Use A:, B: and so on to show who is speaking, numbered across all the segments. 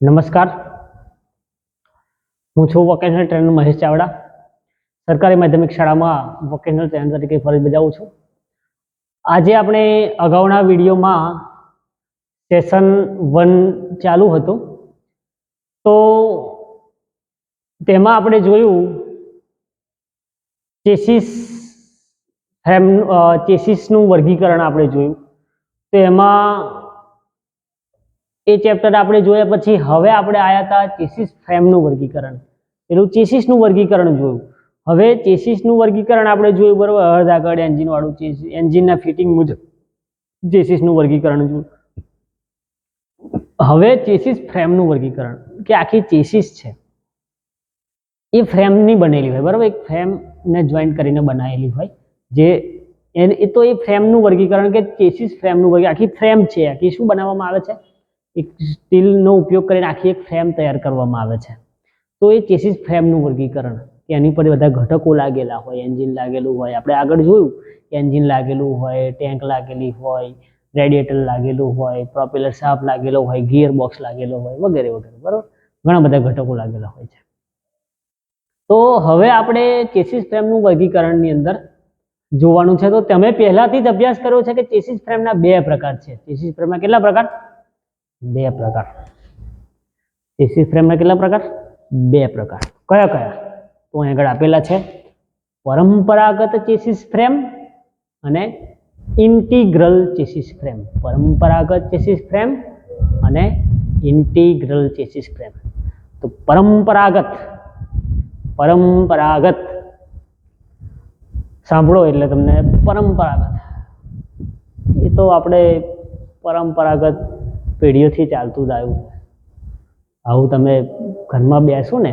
A: નમસ્કાર. હું છું વોકેશનલ ટ્રેનર મહેશ ચાવડા. સરકારી માધ્યમિક શાળામાં વોકેશનલ ટ્રેનર તરીકે ફરજ બજાવું છું. આજે આપણે અગાઉના વિડીયોમાં સેશન વન ચાલુ હતું. તો તેમાં આપણે જોયું ચેસિસ ફ્રેમ ચેસિસનું વર્ગીકરણ આપણે જોયું. તો એમાં એ ચેપ્ટર આપણે જોયા પછી હવે આપણે આવ્યા હતા ચેસિસ ફ્રેમનું વર્ગીકરણ. પેલું ચેસિસનું વર્ગીકરણ જોયું. હવે ચેસિસનું વર્ગીકરણ આપણે જોયું બરાબર? અર્ધ આગળ એન્જિન વાળું ચેસિસ એન્જિનના ફિટિંગ મુજબ ચેસિસનું વર્ગીકરણ જોયું. હવે ચેસિસ ફ્રેમનું વર્ગીકરણ કે આખી ચેસિસ છે. એ ફ્રેમની બનેલી હોય, બરાબર? એક ફ્રેમને જોઈન્ટ કરીને બનાવેલી હોય. જે એ તો એ ફ્રેમનું વર્ગીકરણ કે ચેસિસ ફ્રેમનું વર્ગી, આખી ફ્રેમ છે, આખી શું બનાવવામાં આવે છે? એક સ્ટીલનો ઉપયોગ કરીને આખી એક ફ્રેમ તૈયાર કરવામાં આવે છે. તો એ ચેસિસ ફ્રેમનું વર્ગીકરણ, કે એની પર બધા ઘટકો લાગેલા હોય, એન્જિન લાગેલું હોય, આપણે આગળ જોયું કે એન્જિન લાગેલું હોય, ટેન્ક લાગેલી હોય, રેડિએટર લાગેલું હોય, પ્રોપેલર શાફ્ટ લાગેલો હોય ગિયર બોક્સ લાગેલો હોય, વગેરે વગેરે, બરાબર? ઘણા બધા ઘટકો લાગેલા હોય છે. તો હવે આપણે ચેસિસ ફ્રેમનું વર્ગીકરણની અંદર જોવાનું છે. તો તમે પહેલાથી જ અભ્યાસ કર્યો છે કે ચેસિસ ફ્રેમના બે પ્રકાર છે. ચેસિસ ફ્રેમના કેટલા પ્રકાર? બે પ્રકાર. ચેસિસ ફ્રેમના કેટલા પ્રકાર? બે પ્રકાર. કયા કયા? તો અહીં આગળ આપેલા છે. પરંપરાગત ચેસિસ ફ્રેમ અને ઇન્ટિગ્રલ ચેસિસ ફ્રેમ પરંપરાગત ચેસિસ ફ્રેમ અને ઇન્ટિગ્રલ ચેસિસ ફ્રેમ તો પરંપરાગત પરંપરાગત. સાંભળો એટલે તમને પરંપરાગત. એ તો આપણે પરંપરાગત પેઢીઓથી ચાલતું જ આવ્યું. આવું તમે ઘરમાં બેસો ને,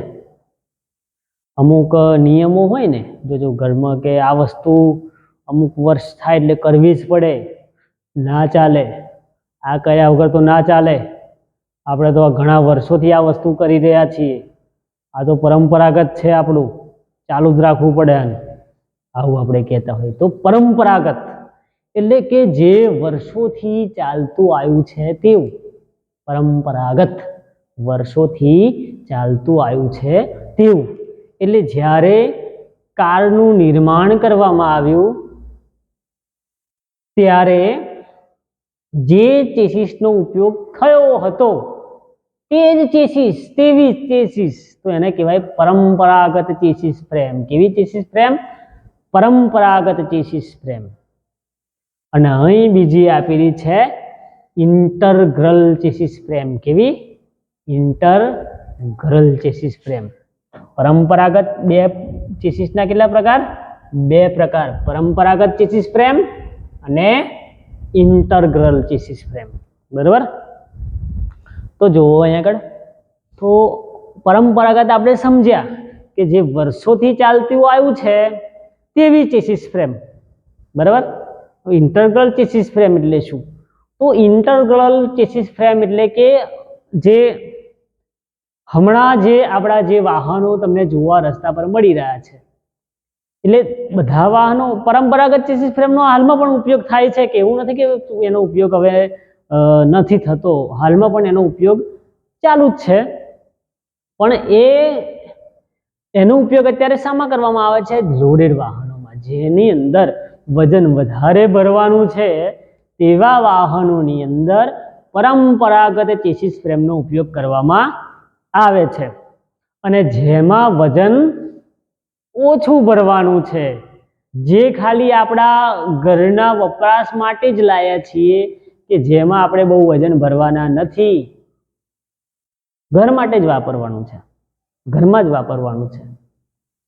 A: અમુક નિયમો હોય ને, જો જો ઘરમાં કે આ વસ્તુ અમુક વર્ષ થાય એટલે કરવી જ પડે, ના ચાલે, આ કર્યા વગર તો ના ચાલે. આપણે તો ઘણા વર્ષોથી આ વસ્તુ કરી રહ્યા છીએ. આ તો પરંપરાગત છે આપણું, ચાલુ જ રાખવું પડે આને. આવું આપણે કહેતા હોય તો પરંપરાગત એટલે કે જે વર્ષોથી ચાલતું આવ્યું છે તેવું, પરંપરાગત વર્ષોથી ચાલતું આવ્યું છે તેવું. એટલે જ્યારે કારનું નિર્માણ કરવામાં આવ્યું, ત્યારે જે ચેસિસનો ઉપયોગ થયો હતો, તે જ ચેસિસ, તેવી ચેસિસ, તો એને કહેવાય પરંપરાગત ચેસિસ પ્રેમ. કેવી ચેસિસ ફ્રેમ પરંપરાગત ચેસિસ ફ્રેમ અને અહીં બીજી આપેલી છે ઇન્ટરગ્રલ ચેસિસ ફ્રેમ કેવી? ઇન્ટરગ્રલ ચેસિસ ફ્રેમ પરંપરાગત બે ચેસિસના કેટલા પ્રકાર? બે પ્રકાર. પરંપરાગત ચેસિસ ફ્રેમ અને ઇન્ટરગ્રલ ચેસિસ ફ્રેમ બરાબર? તો જુઓ અહીંયા આગળ. તો પરંપરાગત આપણે સમજ્યા કે જે વર્ષોથી ચાલતું આવ્યું છે તેવી ચેસિસ ફ્રેમ બરાબર? ઇન્ટરગ્રલ ચેસિસ ફ્રેમ એટલે શું? તો ઇન્ટરગ્રલ ચેસિસ ફ્રેમ એટલે કે જે હમણાં જે આપણા જે વાહનો તમને જોવા રસ્તા પર મળી રહ્યા છે. એટલે બધા વાહનો પરંપરાગત ચેસિસ ફ્રેમનો હાલમાં પણ ઉપયોગ થાય છે કે એવું નથી કે એનો ઉપયોગ હવે નથી થતો. હાલમાં પણ એનો ઉપયોગ ચાલુ જ છે. પણ એ, એનો ઉપયોગ અત્યારે શામાં કરવામાં આવે છે? લોડેડ વાહનોમાં, જેની અંદર વજન વધારે ભરવાનું છે, તેવા વાહનોની અંદર પરંપરાગત ચેસિસ ફ્રેમનો ઉપયોગ કરવામાં આવે છે. અને જેમાં વજન ઓછું ભરવાનું છે. જે ખાલી આપણા ઘરના વપરાશ માટે જ લાયા છીએ કે જેમાં આપણે બહુ વજન ભરવાના નથી. ઘર માટે જ વાપરવાનું છે. ઘરમાં જ વાપરવાનું છે.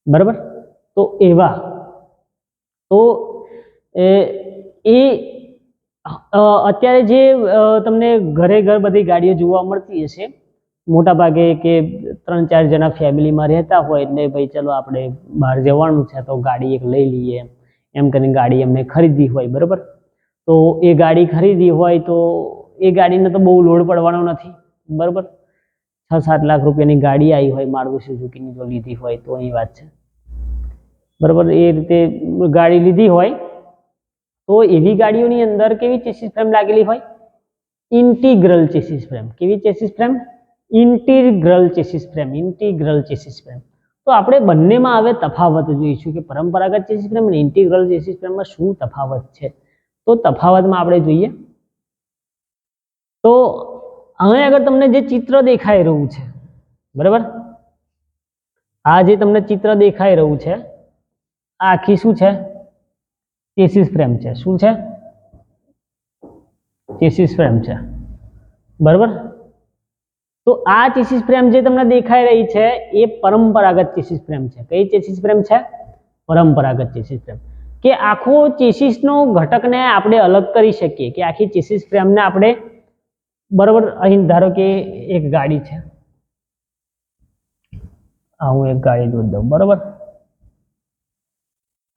A: બરાબર? તો એવા. તો એ એ અત્યારે જે તમને ઘરે ઘર બધી ગાડીઓ જોવા મળતી હશે મોટા ભાગે કે ત્રણ ચાર જણા ફેમિલીમાં રહેતા હોય, એટલે ભાઈ ચલો આપણે બહાર જવાનું છે, તો ગાડી એક લઈ લઈએ, એમ કરીને ગાડી એમને ખરીદી હોય, બરાબર? તો એ ગાડી ખરીદી હોય, તો એ ગાડીને તો બહુ લોડ પડવાનો નથી, બરાબર? છ સાત લાખ રૂપિયાની ગાડી આવી હોય, મારુતિ સુઝુકીની જો લીધી હોય, તો એ વાત છે. બરાબર? એ રીતે ગાડી લીધી હોય તો એવી ગાડીઓની અંદર કેવી ચેસિસ ફ્રેમ લાગેલી હોય? ઇન્ટિગ્રલ ચેસિસ ફ્રેમ કેવી chassis frame integral chassis frame integral chassis frame તો આપણે બંનેમાં હવે તફાવત જોઈશું કે પરંપરાગત ચેસિસ ફ્રેમ અને ઇન્ટિગ્રલ ચેસિસ ફ્રેમમાં શું તફાવત છે? તો તફાવતમાં આપણે જોઈએ. તો હવે આગળ તમને જે ચિત્ર દેખાઈ રહ્યું છે, બરાબર? આ જે તમને ચિત્ર દેખાઈ રહ્યું છે, આ આખી શું છે? ચેસિસ ફ્રેમ છે. શું છે? ચેસિસ ફ્રેમ છે. બરાબર? તો આ ચેસિસ ફ્રેમ જે તમને દેખાઈ રહી છે, એ પરંપરાગત ચેસિસ ફ્રેમ છે. કઈ ચેસિસ ફ્રેમ છે? પરંપરાગત ચેસિસ ફ્રેમ. કે આખો ચેસિસનો ઘટકને આપણે અલગ કરી શકીએ, કે આખી ચેસિસ ફ્રેમને આપણે બરાબર, અહીં ધારો કે એક ગાડી છે. હું એક ગાડી દૂધ દઉં, બરાબર?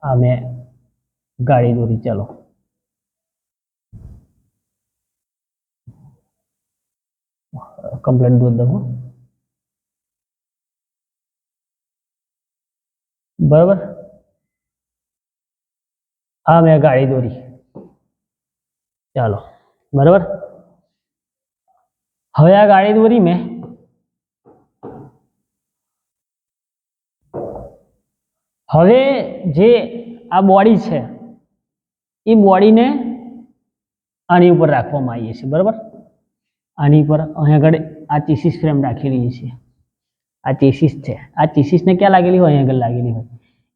A: આ મેં ગાડી દોરી, ચાલો. દોરી દઉં હો. બરાબર? આ મેં ગાડી દોરી. ચાલો. બરાબર? હવે આ ગાડી દોરી મેં. હવે જે આ બોડી છે એ બોડીને આની ઉપર રાખવામાં આવીએ છીએ, બરાબર? આની ઉપર અહીં આગળ આ ચીસીસ ફ્રેમ રાખેલી છે. આ ચીસીસ છે. આ ચીસીસને ક્યાં લાગેલી હોય? અહીં આગળ લાગેલી હોય.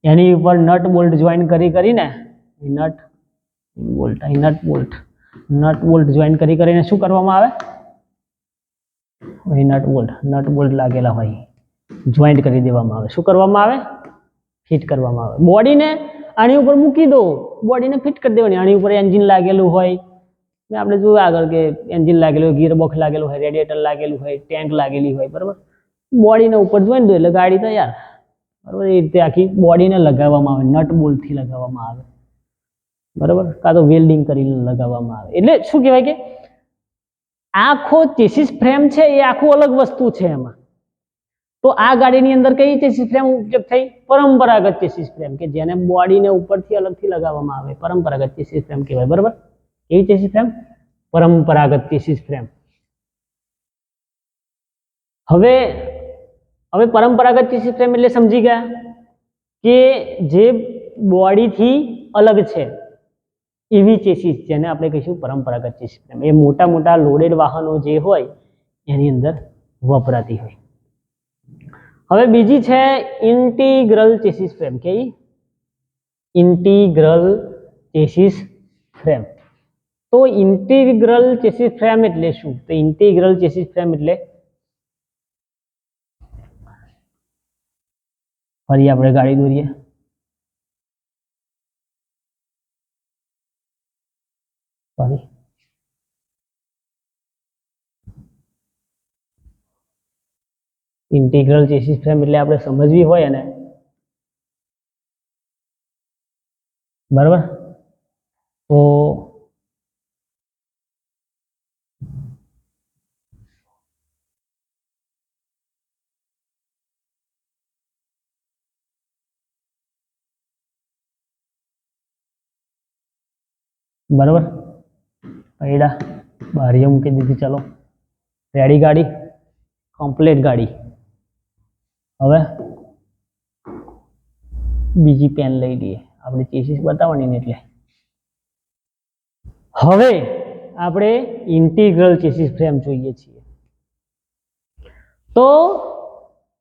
A: એની ઉપર નટ બોલ્ટ જોઈન કરી કરીને નટ બોલ્ટ અહીં nut bolt nut bolt join કરી કરીને શું કરવામાં આવે? અહીં નટ બોલ્ટ નટ બોલ્ટ લાગેલા હોય. જોઈન્ટ કરી દેવામાં આવે. શું કરવામાં આવે? ફિટ કરવામાં આવે. બોડીને આની ઉપર મૂકી દો. બોડીને ફિટ કરી દેવાની. આની ઉપર એન્જિન લાગેલું હોય. આપણે જોયું આગળ કે એન્જિન લાગેલું હોય ગિયર બોક્સ લાગેલું હોય રેડિએટર લાગેલું હોય ટેન્ક લાગેલી હોય, બરાબર? બોડીને ઉપર જોઈને દો એટલે ગાડી તૈયાર. બરાબર? એ રીતે આખી બોડીને લગાવવામાં આવે. નટ બોલ્ટથી લગાવવામાં આવે. બરાબર? કાં તો વેલ્ડિંગ કરીને લગાવવામાં આવે. એટલે શું કહેવાય કે આખો ચેસિસ ફ્રેમ છે એ આખું અલગ વસ્તુ છે એમાં. તો આ ગાડીની અંદર કઈ રીતે ફ્રેમ ઉપયોગ થઈ? પરંપરાગત ચેસિસ ફ્રેમ કે જેને બોડીને ઉપરથી અલગથી લગાવવામાં આવે. પરંપરાગત ચેસિસ ફ્રેમ કહેવાય, બરાબર? કેવી છે ફ્રેમ પરંપરાગત ચેસિસ ફ્રેમ હવે હવે પરંપરાગત ચેસિસ ફ્રેમ એટલે સમજી ગયા કે જે બોડીથી અલગ છે, એવી ચેસીસ જેને આપણે કહીશું પરંપરાગત ચેસિસ એ મોટા મોટા લોડેડ વાહનો જે હોય, એની અંદર વપરાતી હોય. હવે બીજી છે ઇન્ટિગ્રલ ચેસિસ ફ્રેમ. કે ઇન્ટિગ્રલ ચેસિસ ફ્રેમ. તો ઇન્ટિગ્રલ ચેસિસ ફ્રેમ એટલે શું? તો ઇન્ટિગ્રલ ચેસિસ ફ્રેમ એટલે ફરી આપણે ગાડી દોરીએ. ફરી. ઇન્ટિગ્રલ ચેસિસ ફ્રેમ એટલે આપણે સમજવી હોય ને બરાબર? તો બરાબર? પૈડા બારીઓ મૂકી દીધી, ચાલો. રેડી ગાડી? કમ્પ્લેટ ગાડી. હવે બીજી પેન લઈ લઈએ. આપણે ચેસીસ બતાવવાની એટલે. હવે આપણે ઇન્ટિગ્રલ ચેસીસ ફ્રેમ જોઈએ છીએ. તો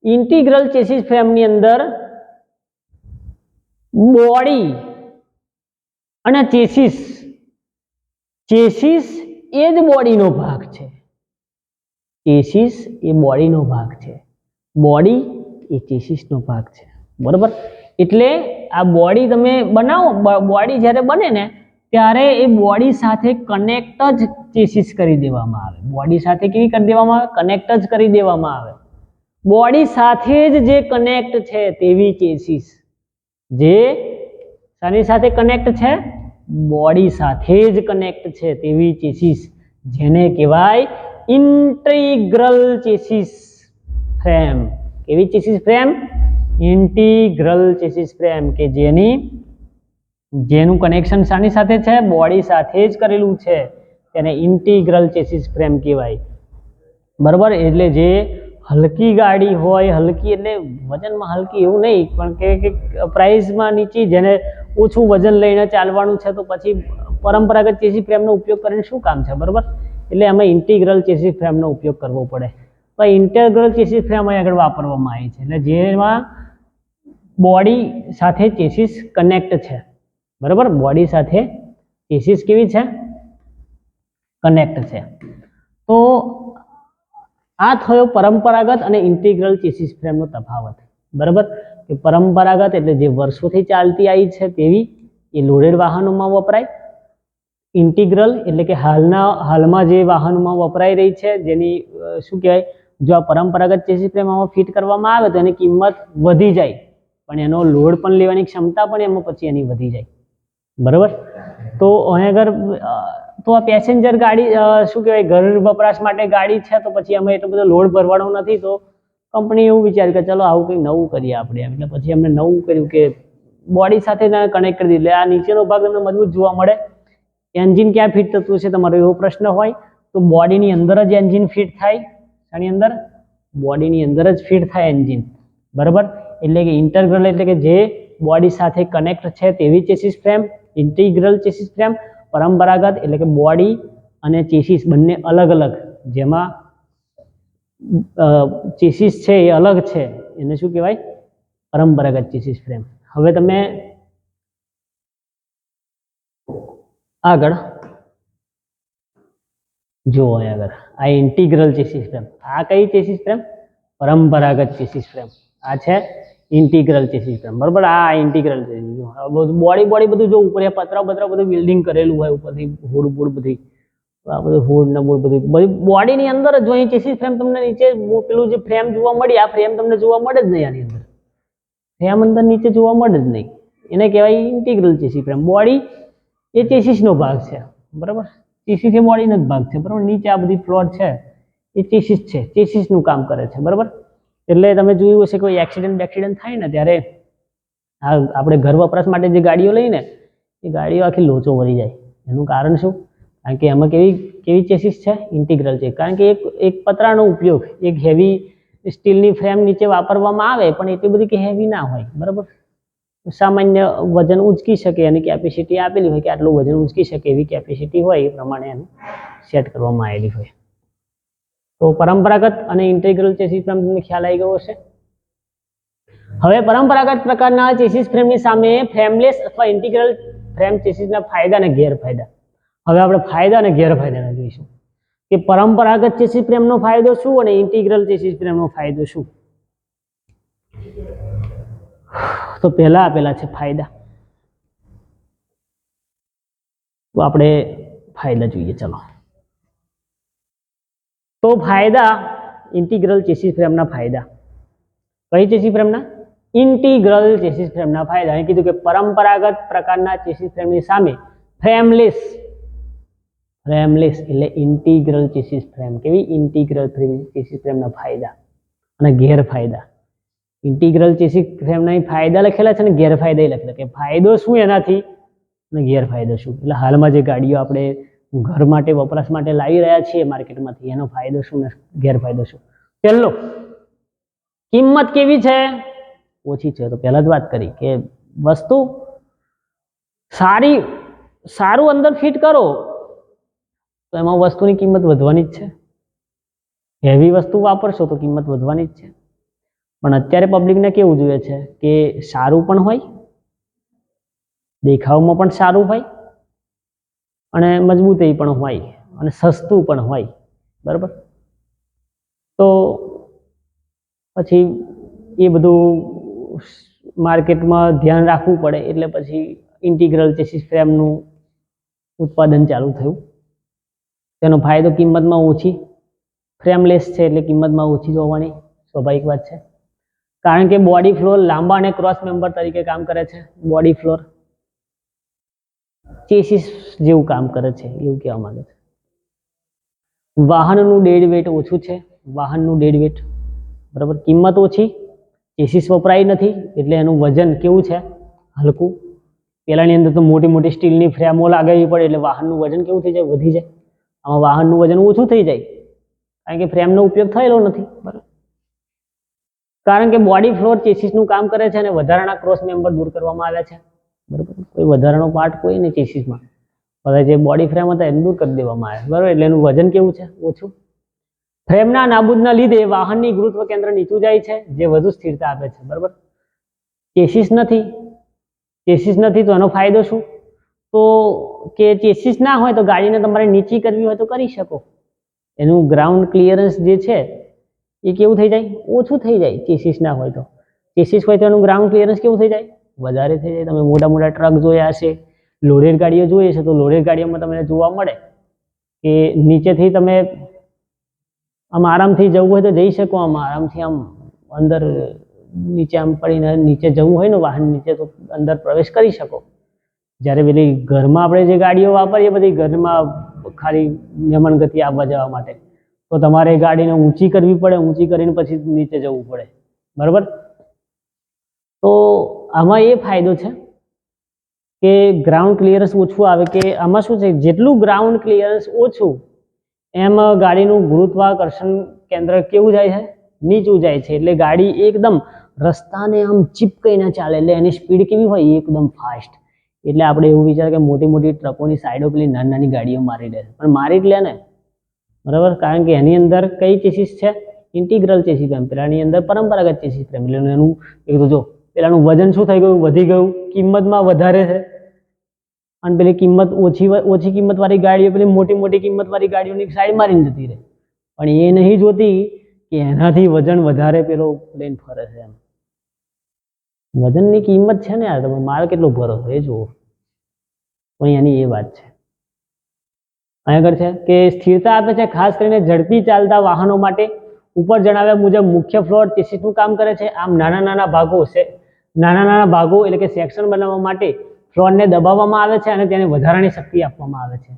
A: ઇન્ટિગ્રલ ચેસીસ ફ્રેમની અંદર બોડી અને ચેસીસ ચેસીસ એ જ બોડીનો ભાગ છે. ચેસીસ એ બોડીનો ભાગ છે. બોડી એ ચેસીસનો ભાગ છે. બરાબર? એટલે આ બોડી તમે બનાવો બોડી જ્યારે બને ને, ત્યારે એ બોડી સાથે કનેક્ટ જ ચેસીસ કરી દેવામાં આવે. બોડી સાથે કેવી કરી દેવામાં આવે? કનેક્ટ જ કરી દેવામાં આવે. બોડી સાથે જ જે કનેક્ટ છે તેવી ચેસીસ જે શાની સાથે કનેક્ટ છે બોડી સાથે જ કનેક્ટ છે તેવી ચેસીસ જેને કહેવાય ઇન્ટિગ્રલ ચેસિસ ફ્રેમ કેવી chassis frame, integral chassis frame કે જેની, જેનું કનેક્શન શાની સાથે છે બોડી સાથે જ કરેલું છે. તેને ઇન્ટિગ્રલ ચેસીસ ફ્રેમ કહેવાય. બરાબર? એટલે જે હલકી ગાડી હોય, હલકી એટલે વજનમાં હલકી એવું નહીં, પણ કે પ્રાઇઝમાં નીચી, જેને ઓછું વજન લઈને ચાલવાનું છે, તો પછી પરંપરાગત ચેસી ફ્રેમનો ઉપયોગ કરીને શું કામ છે? બરાબર? એટલે એમાં ઇન્ટિગ્રલ ચેસી ફ્રેમનો ઉપયોગ કરવો પડે. તો ઇન્ટરગ્રલ ચેસિસ ફ્રેમ અહીં આગળ વાપરવામાં આવી છે. એટલે જેમાં બોડી સાથે ચેસીસ કનેક્ટ છે. બરાબર? બોડી સાથે ચેસિસ કેવી છે? કનેક્ટ છે. તો આ થયો પરંપરાગત અને ઇન્ટિગ્રલ ચેસિસ ફ્રેમનો તફાવત. બરાબર? કે પરંપરાગત એટલે જે વર્ષોથી ચાલતી આવી છે તેવી એ લોડેડ વાહનોમાં વપરાય. ઇન્ટિગ્રલ એટલે કે હાલના, હાલમાં જે વાહનોમાં વપરાઈ રહી છે, જેની શું કહેવાય? જો આ પરંપરાગત ચેસી ફ્રેમ આમાં ફિટ કરવામાં આવે તો એની કિંમત વધી જાય. પણ એનો લોડ પણ લેવાની ક્ષમતા પણ એમાં પછી એની વધી જાય. બરાબર? તો અહીં આગળ તો આ પેસેન્જર ગાડી શું કહેવાય, ઘર વપરાશ માટે ગાડી છે, તો પછી અમે એટલો બધો લોડ ભરવાનો નથી, તો કંપની એવું વિચાર્યું કે ચલો આવું કંઈક નવું કરીએ આપણે. એટલે પછી અમને નવું કર્યું કે બોડી સાથે કનેક્ટ કરી દીધું. આ નીચેનો ભાગ તમને મજબૂત જોવા મળે. એન્જિન ક્યાં ફિટ થતું છે તમારો એવો પ્રશ્ન હોય. તો બોડીની અંદર જ એન્જિન ફિટ થાય. આની અંદર બોડીની અંદર જ ફિટ થાય એન્જિન. બરાબર? એટલે કે ઇન્ટરગ્રલ એટલે કે જે બોડી સાથે કનેક્ટ છે તેવી chassis frame, integral chassis frame, પરંપરાગત એટલે કે બોડી અને ચેસિસ બંને અલગ અલગ. જેમાં ચેસિસ છે એ અલગ છે. એને શું કહેવાય? પરંપરાગત ચેસિસ ફ્રેમ. હવે તમે આગળ જુઓ અહીં આગળ. આ ઇન્ટિગ્રલ ચેસિસ ફ્રેમ આ કઈ ચેસિસ ફ્રેમ પરંપરાગત ચેસિસ ફ્રેમ આ છે ઇન્ટિગ્રલ ચેસિસ ફ્રેમ બરાબર? આ ઇન્ટિગ્રલ બોડી બોડી બધું જો ઉપર પતરા પતરા બધું બિલ્ડિંગ કરેલું હોય, ઉપરથી હુડ બુડ બધી. આ બધું હુડ ને બુડ બધી. બધી બોડીની અંદર જ અહીં ચેસિસ ફ્રેમ તમને નીચે પેલું જે ફ્રેમ જોવા મળી, આ ફ્રેમ તમને જોવા મળે જ નહીં આની અંદર. ફ્રેમ અંદર નીચે જોવા મળે જ નહીં. એને કહેવાય ઇન્ટિગ્રલ ચેસી ફ્રેમ બોડી એ ચેસિસનો ભાગ છે. બરાબર? ચેસિસ એ બોડીનો જ ભાગ છે, બરાબર? નીચે આ બધી ફ્લોર છે, એ ચેસિસ છે ચેસિસનું કામ કરે છે, બરાબર? એટલે તમે જોયું હશે કોઈ એક્સિડન્ટ બેક્સિડન્ટ થાય ને, ત્યારે આ આપણે ઘર વપરાશ માટે જે ગાડીઓ લઈને, એ ગાડીઓ આખી લોચો વળી જાય. એનું કારણ શું? કારણ કે એમાં કેવી કેવી ચેસિસ છે? ઇન્ટિગ્રલ છે. કારણ કે એક એક પતરાનો ઉપયોગ, એક હેવી સ્ટીલની ફ્રેમ નીચે વાપરવામાં આવે, પણ એટલી બધી કે હેવી ના હોય, બરાબર? સામાન્ય વજન ઉંચકી શકે એની કેપેસિટી આપેલી હોય કે આટલું વજન ઉંચકી શકે એવી કેપેસિટી હોય એ પ્રમાણે એનું સેટ કરવામાં આવેલી હોય. તો પરંપરાગત અને ઇન્ટિગ્રલ ચેસિસ ફ્રેમ તમને ખ્યાલ આવી ગયો હશે. હવે પરંપરાગત પ્રકારના ચેસિસ ફ્રેમની સામે ફ્રેમલેસ અથવા ઇન્ટિગ્રલ ફ્રેમ ચેસિસના ફાયદા અને ગેરફાયદા. હવે આપણે ફાયદા અને ગેરફાયદાને જોઈશું કે પરંપરાગત ચેસિસ ફ્રેમનો ફાયદો શું અને ઇન્ટિગ્રલ ચેસિસ ફ્રેમનો ફાયદો શું? તો પહેલા આપેલા છે ફાયદા. તો આપણે ફાયદા જોઈએ, ચલો. તો ફાયદા, ઇન્ટિગ્રલ ચેસિસ ફ્રેમના ફાયદા. કઈ ચેસિસ ફ્રેમના? ઇન્ટિગ્રલ ચેસિસ ફ્રેમના ફાયદા. અહીં કીધું કે પરંપરાગત પ્રકારના ચેસિસ ફ્રેમની સામે ફ્રેમલેસ. ફ્રેમલેસ એટલે ઇન્ટિગ્રલ ચેસિસ ફ્રેમ. કેવી? ઇન્ટિગ્રલ ચેસિસ ફ્રેમના ફાયદા અને ગેરફાયદા. ઇન્ટિગ્રલ ચેસિસ ફ્રેમના ફાયદા લખેલા છે અને ગેરફાયદા લખેલા કે ફાયદો શું એનાથી અને ગેરફાયદો શું? એટલે હાલમાં જે ગાડીઓ આપણે ઘર માટે, વપરાશ માટે લાવી રહ્યા છીએ માર્કેટમાંથી, એનો ફાયદો શું ને ગેરફાયદો શું? પહેલો કિંમત કેવી છે? ઓછી છે. તો પહેલા જ વાત કરી કે વસ્તુ સારી, સારું અંદર ફિટ કરો, તો એમાં વસ્તુની કિંમત વધવાની જ છે. હેવી વસ્તુ વાપરશો તો કિંમત વધવાની જ છે. પણ અત્યારે પબ્લિકને કેવું જોઈએ છે? કે સારું પણ હોય, દેખાવમાં પણ સારું હોય, અને મજબૂતી પણ હોય, અને સસ્તું પણ હોય. બરાબર? તો પછી એ બધું માર્કેટમાં ધ્યાન રાખવું પડે, એટલે પછી ઇન્ટિગ્રલ ચેસિસ ફ્રેમનું ઉત્પાદન ચાલુ થયું. તેનો ફાયદો કિંમતમાં ઓછી ફ્રેમલેસ છે એટલે કિંમતમાં ઓછી જોવાની સ્વાભાવિક વાત છે. કારણ કે બોડી ફ્લોર લાંબા અને ક્રોસ મેમ્બર તરીકે કામ કરે છે. બોડી ફ્લોર ચેસિસ જેવું કામ કરે છે, એવું કહેવા માંગે છે. વાહનનું ડેડ વેટ ઓછું છે, વાહનનું ડેડ વેટ બરાબર કિંમત ઓછી ચેસિસ વપરાય નથી, એટલે એનું વજન કેવું છે? હલકું. પહેલાંની અંદર તો મોટી મોટી સ્ટીલની ફ્રેમો લાગવી પડે, એટલે વાહનનું વજન કેવું થઈ જાય? વધી જાય. આમાં વાહનનું વજન ઓછું થઈ જાય. કારણ કે ફ્રેમનો ઉપયોગ થયેલો નથી. બરાબર. કારણ કે બોડી ફ્લોર ચેસિસનું કામ કરે છે અને વધારાના ક્રોસ મેમ્બર દૂર કરવામાં આવ્યા છે. બરાબર? કોઈ વધારાનો પાર્ટ કોઈ નહીં ચેસીસમાં બધા જે બોડી ફ્રેમ હતા એને દૂર કરી દેવામાં આવ્યા. બરાબર? એટલે એનું વજન કેવું છે? ઓછું. ફ્રેમના નાબૂદના લીધે વાહનની ગુરુત્વ કેન્દ્ર નીચું જાય છે, જે વધુ સ્થિરતા આપે છે. બરાબર? ચેસીસ નથી. ચેસીસ નથી તો એનો ફાયદો શું? તો કે ચેસીસ ના હોય તો ગાડીને તમારે નીચી કરવી હોય તો કરી શકો. એનું ગ્રાઉન્ડ ક્લિયરન્સ જે છે એ કેવું થઈ જાય? ઓછું થઈ જાય ચેસીસ ના હોય તો. ચેસિસ હોય તો એનું ગ્રાઉન્ડ ક્લિયરન્સ કેવું થઈ જાય? વધારે થઈ જાય. તમે મોટા મોટા ટ્રક જોયા હશે લોડેડ ગાડીઓ જોઈએ છે તો લોડેડ ગાડીઓમાં તમને જોવા મળે કે નીચેથી તમે આમ આરામથી જવું હોય તો જઈ શકો આમ આરામથી આમ અંદર નીચે આમ પડીને નીચે જવું હોય ને વાહન નીચે તો અંદર પ્રવેશ કરી શકો. જ્યારે પેલી ઘરમાં આપણે જે ગાડીઓ વાપરીએ બધી ઘરમાં ખાલી મહેમાન આવવા જવા માટે. તો તમારે ગાડીને ઊંચી કરવી પડે, ઊંચી કરીને પછી નીચે જવું પડે. બરાબર? તો આમાં એ ફાયદો છે કે ગ્રાઉન્ડ ક્લિયરન્સ ઓછું આવે કે આમાં શું છે, જેટલું ગ્રાઉન્ડ ક્લિયરન્સ ઓછું, એમ ગાડીનું ગુરુત્વાકર્ષણ કેન્દ્ર કેવું જાય છે? નીચું જાય છે. એટલે ગાડી એકદમ રસ્તાને આમ ચીપકાઈને ચાલે, એટલે એની સ્પીડ કેવી હોય? એકદમ ફાસ્ટ એટલે આપણે એવું વિચાર કે મોટી મોટી ટ્રકોની સાઈડો પેલી નાની નાની ગાડીઓ મારી દે પણ મારી જ લે ને બરાબર? કારણ કે એની અંદર કઈ ચેસીસ છે? ઇન્ટિગ્રલ ચેસી ફ્રેમ પેલાની અંદર પરંપરાગત ચેસી ફ્રેમ એટલે એનું એક જો, પેલાનું વજન શું થઈ ગયું? વધી ગયું. કિંમતમાં વધારે છે. અને પેલી કિંમત ઓછી ઓછી કિંમતવાળી ગાડીઓ, પેલી મોટી મોટી કિંમતવાળી ગાડીઓની સાઈડ મારીને જતી રહે. પણ એ નહીં જોતી કે એનાથી વજન વધારે પેલો પ્લેન ફરે છે એમ. વજનની કિંમત છે ને યાર? તમે માલ કેટલો ભરો છો? એ જુઓ. પણ અહીંયાની એ વાત છે. આગળ છે કે સ્થિરતા આપે છે ખાસ કરીને ઝડપી ચાલતા વાહનો માટે. ઉપર જણાવ્યા મુજબ મુખ્ય ફ્લોર ચેસીસનું કામ કરે છે. આમ નાના નાના ભાગો છે નાના નાના ભાગો એટલે કે સેક્શન બનાવવા માટે ફ્લોરને દબાવવામાં આવે છે અને તેને વધારાની શક્તિ આપવામાં આવે છે.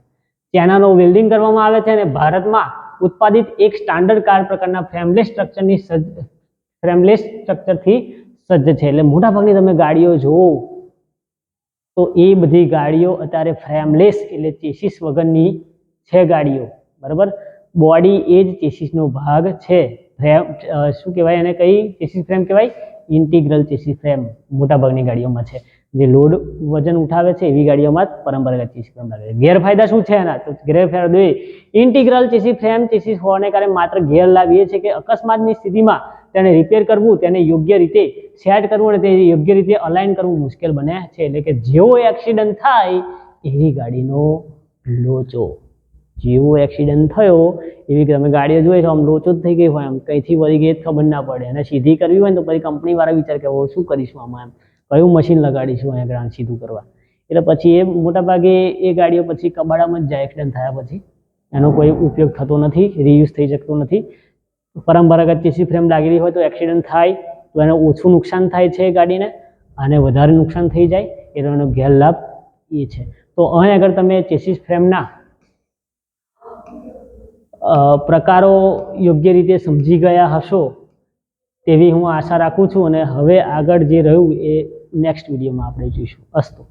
A: ચેનલો વેલ્ડિંગ કરવામાં આવે છે અને ભારતમાં ઉત્પાદિત એક સ્ટાન્ડર્ડ કાર પ્રકારના ફ્રેમલેસ સ્ટ્રક્ચરની સજ્જ ફ્રેમલેસ સ્ટ્રક્ચરથી સજ્જ છે. એટલે મોટાભાગની તમે ગાડીઓ જુઓ, તો એ બધી ગાડીઓ અત્યારે ફ્રેમલેસ એટલે ચેસીસ વગરની છે ગાડીઓ, બરાબર? બોડી એ જ ચેસીસનો ભાગ છે. ફ્રેમ શું કહેવાય એને કઈ? ચેસીસ ફ્રેમ કહેવાય? ઇન્ટિગ્રલ ચેસીસ ફ્રેમ મોટાભાગની ગાડીઓમાં છે. જે લોડ વજન ઉઠાવે છે, એવી ગાડીઓમાં પરંપરાગત ચેસીસ ફ્રેમ લાગે છે. ગેરફાયદા શું છે એના? તો ગેરફાયદો એ. ઇન્ટિગ્રલ ચેસીસ ફ્રેમ ચેસીસ હોવાને કારણે માત્ર ગેરલાભ એ છે કે અકસ્માતની સ્થિતિમાં તેને રિપેર કરવું, તેને યોગ્ય રીતે સેટ કરવું અને તે યોગ્ય રીતે અલાઇન કરવું મુશ્કેલ બને છે. એટલે કે જેવો એક્સિડન્ટ થાય, એવી ગાડીનો લોચો. જેવો એક્સિડન્ટ થયો, એવી તમે ગાડીઓ જોઈએ છો આમ લોચો જ થઈ ગઈ હોય, આમ કંઈથી વળી ગઈ ખબર ના પડે. અને સીધી કરવી હોય ને તો પછી કંપનીવાળા વિચાર કે શું કરીશું આમાં એમ? કયું મશીન લગાડીશું અહીંયા આગળ સીધું કરવા? એટલે પછી એ મોટાભાગે એ ગાડીઓ પછી કબાડામાં જ જાય એક્સિડન્ટ થયા પછી. એનો કોઈ ઉપયોગ થતો નથી રીયુઝ થઈ શકતો નથી. પરંપરાગત ચેસી ફ્રેમ લાગેલી હોય તો એક્સિડન્ટ થાય, તો એને ઓછું નુકસાન થાય છે ગાડીને, અને વધારે નુકસાન થઈ જાય, એનો એનો ગેરલાભ એ છે. તો અહીં આગળ તમે ચેસીસ ફ્રેમના પ્રકારો યોગ્ય રીતે સમજી ગયા હશો તેવી હું આશા રાખું છું અને હવે આગળ જે રહ્યું એ નેક્સ્ટ વિડીયોમાં આપણે જોઈશું. અસ્તુ.